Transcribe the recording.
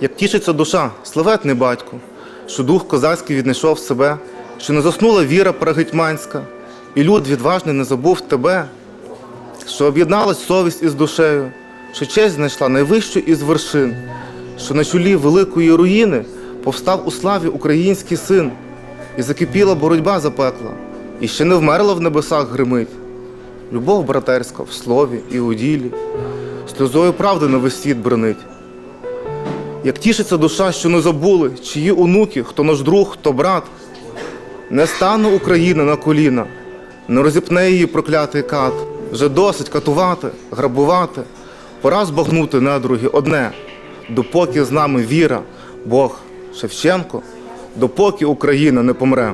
Як тішиться душа, славетний батько, що дух козацький віднайшов себе, що не заснула віра прагетьманська, і люд відважний не забув тебе, що об'єдналась совість із душею, що честь знайшла найвищу із вершин, що на чолі великої руїни повстав у славі український син, і закипіла боротьба запекла, і ще не вмерла в небесах гримить. Любов братерська в слові і у ділі, сльозою правди на весь світ бренить. Як тішиться душа, що не забули, чиї онуки, хто наш друг, хто брат. Не стане Україна на коліна, не розіпне її проклятий кат. Вже досить катувати, грабувати, пора збагнути недруги одне, допоки з нами віра, Бог, Шевченко, допоки Україна не помре.